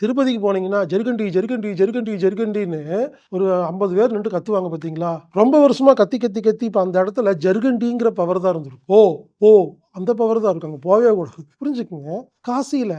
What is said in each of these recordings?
திருப்பதிக்கு போனீங்கன்னா ஜெருகண்டி ஜெருகண்டி ஜெருகண்டி ஜெருகண்டின்னு ஒரு ஐம்பது பேர் நின்று கத்துவாங்க பார்த்தீங்களா ரொம்ப வருஷமா கத்தி கத்தி கத்தி இப்போ அந்த இடத்துல ஜெருகண்டிங்கிற பவர் தான் இருந்திருக்கும். ஓ ஓ அந்த பவர் தான் இருக்கும் அங்கே போகவே கூடாது. புரிஞ்சுக்குங்க. காசியில்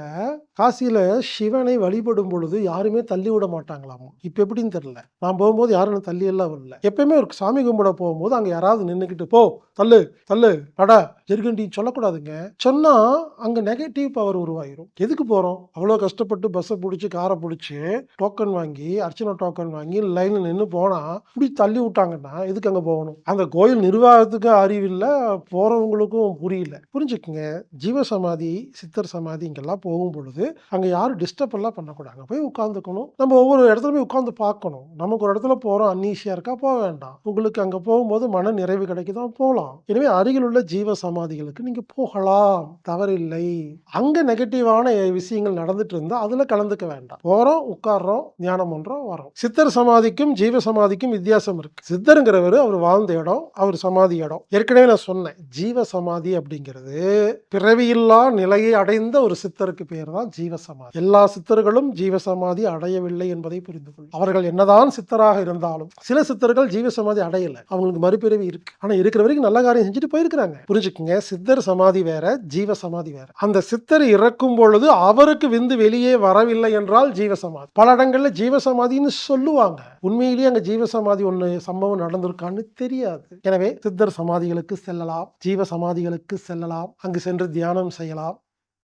காசியில் சிவனை வழிபடும் பொழுது யாருமே தள்ளி விட மாட்டாங்களாமோ? இப்போ எப்படின்னு தெரில நான் போகும்போது யாரும் என்னை தள்ளி எல்லாம் வரல. எப்பயுமே ஒரு சாமி கும்பிட போகும்போது அங்கே யாராவது நின்றுக்கிட்டு போ தள்ளு தள்ளு அடா ஜெருகண்டின்னு சொல்லக்கூடாதுங்க. சொன்னால் அங்கே நெகட்டிவ் பவர் உருவாயிரும். எதுக்கு போகிறோம் அவ்வளோ கஷ்டப்பட்டு பஸ்ஸை பிடிச்சி காரை பிடிச்சி டோக்கன் வாங்கி அர்ச்சனை டோக்கன் வாங்கி லைனில் நின்று போனால் இப்படி தள்ளி விட்டாங்கன்னா எதுக்கு அங்கே போகணும்? அந்த கோயில் நிர்வாகத்துக்கு அறிவில்லை போகிறவங்களுக்கும் புரியல. புரிஞ்சுக்குங்க. ஜீவசமாதி சித்தர் சமாதி இங்கெல்லாம் போகும் பொழுது அங்க யாரும் டிஸ்டர்ப் எல்லாம் பண்ணக்கூடாது. அங்கே போய் உட்காந்துக்கணும் நம்ம ஒவ்வொரு இடத்துல போய் உட்காந்து பார்க்கணும். நமக்கு ஒரு இடத்துல போறோம் அன்னீசியாக இருக்கா போக வேண்டாம். உங்களுக்கு அங்க போகும்போது மன நிறைவு கிடைக்குதான் போகலாம். எனவே அருகில் உள்ள ஜீவ சமாதிகளுக்கு நீங்க போகலாம். தவறில்லை. அங்க நெகட்டிவான விஷயங்கள் நடந்துட்டு இருந்தா அதுல கலந்துக்க வேண்டாம். போகிறோம் உட்கார்றோம் தியானம் பண்றோம் வரோம் சித்தர் சமாதிக்கும் ஜீவ சமாதிக்கும் வித்தியாசம் இருக்கு. சித்தருங்கிறவர் அவர் வாழ்ந்த இடம் அவர் சமாதி இடம். ஏற்கனவே நான் சொன்னேன். ஜீவ சமாதி அப்படிங்கிறது பிறவியில்லா நிலையை அடைந்த ஒரு சித்தருக்கு பேர் தான் ஜீவ சமாதி எல்லா சித்தர்களும் ஜீவ சமாதி அடையவில்லை என்பதை புரிந்து கொள்ளும். அவர்கள் என்னதான் சித்தராக இருந்தாலும் சில சித்தர்கள் ஜீவ சமாதி அடையல. அவங்களுக்கு மறுபிறவி இருக்கு. ஆனா இருக்கிற வரைக்கும் நல்ல காரியம் செஞ்சுட்டு போயிருக்கிறாங்க. புரிஞ்சுக்குங்க. சித்தர் சமாதி வேற ஜீவ சமாதி வேற. அந்த சித்தர் இறக்கும் பொழுது அவருக்கு விந்து வெளியே வரவில்லை என்றால் ஜீவ சமாதி பல இடங்கள்ல ஜீவ சமாதின்னு சொல்லுவாங்க. உண்மையிலேயே அங்க ஜீவ சமாதி சம்பவம் நடந்திருக்கான்னு தெரியாது. எனவே சித்தர் சமாதிகளுக்கு செல்லலாம். ஜீவ சமாதிகளுக்கு செல்லலாம். அங்கு சென்று தியானம் செய்யலாம்.